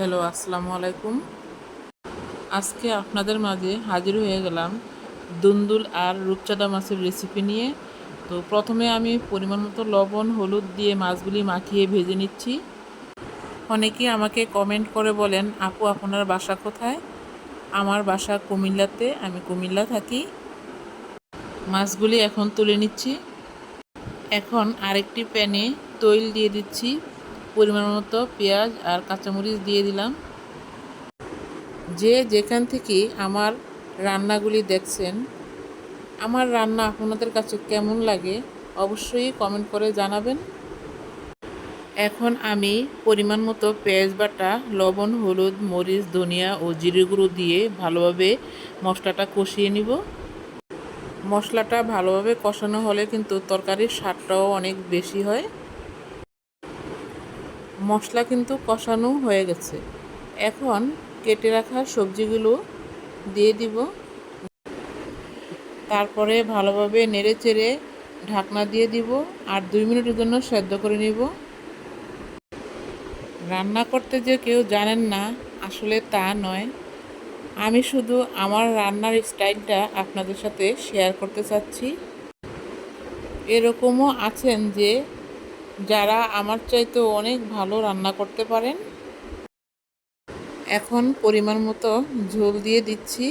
Hello, আসসালামু আলাইকুম। আজকে আপনাদের মাঝে হাজির হয়ে গেলাম দুন্দুল আর রূপচাঁদা মাছের রেসিপি নিয়ে। তো প্রথমে আমি পরিমাণ মতো লবণ, হলুদ দিয়ে মাছগুলি মাখিয়ে ভেজে নিচ্ছি। অনেকেই আমাকে কমেন্ট করে বলেন, আপু, আপনার বাসা কোথায়? আমার বাসা কুমিল্লাতে, আমি কুমিল্লা থাকি। মাছগুলি এখন তুলে নিচ্ছি। এখন আরেকটি প্যানে তৈল দিয়ে দিচ্ছি। পরিমাণ মতো পেঁয়াজ আর কাঁচামরিচ দিয়ে দিলাম। যে যেখান থেকে আমার রান্নাগুলি দেখছেন, আমার রান্না আপনাদের কাছে কেমন লাগে অবশ্যই কমেন্ট করে জানাবেন। এখন আমি পরিমাণ মতো পেঁয়াজ বাটা, লবণ, হলুদ, মরিচ, ধনিয়া ও জিরে গুঁড়ো দিয়ে ভালোভাবে মশলাটা কষিয়ে নিব। মশলাটা ভালোভাবে কষানো হলে কিন্তু তরকারির স্বাদটাও অনেক বেশি হয়। মশলা কিন্তু কষানো হয়ে গেছে। এখন কেটে রাখা সবজিগুলো দিয়ে দিব। তারপরে ভালোভাবে নেড়ে চেড়ে ঢাকনা দিয়ে দিব আর দুই মিনিটের জন্য সেদ্ধ করে নিব। রান্না করতে যে কেউ জানেন না, আসলে তা নয়। আমি শুধু আমার রান্নার স্টাইলটা আপনাদের সাথে শেয়ার করতে চাচ্ছি। এরকমও আছেন যে যারা আমার চাইতে অনেক ভালো রান্না করতে পারেন। এখন পরিমাণ মতো ঝোল দিয়ে দিচ্ছি।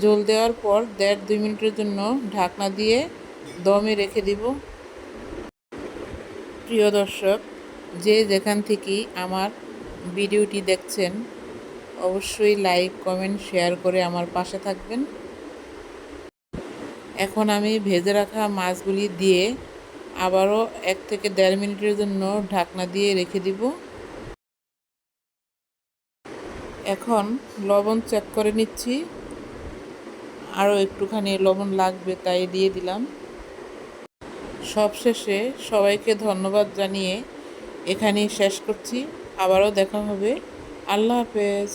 ঝোল দেওয়ার পর দেড় দুই মিনিটের জন্য ঢাকনা দিয়ে দমে রেখে দিব। প্রিয় দর্শক, যে যেখান থেকেই আমার ভিডিওটি দেখছেন, অবশ্যই লাইক, কমেন্ট, শেয়ার করে আমার পাশে থাকবেন। এখন আমি ভেজে রাখা মাছগুলি দিয়ে আবারও এক থেকে দেড় মিনিটের জন্য ঢাকনা দিয়ে রেখে দিব। এখন লবণ চেক করে নিচ্ছি। আরও একটুখানি লবণ লাগবে তাই দিয়ে দিলাম। সবশেষে সবাইকে ধন্যবাদ জানিয়ে এখানেই শেষ করছি। আবারও দেখা হবে। আল্লাহ হাফেজ।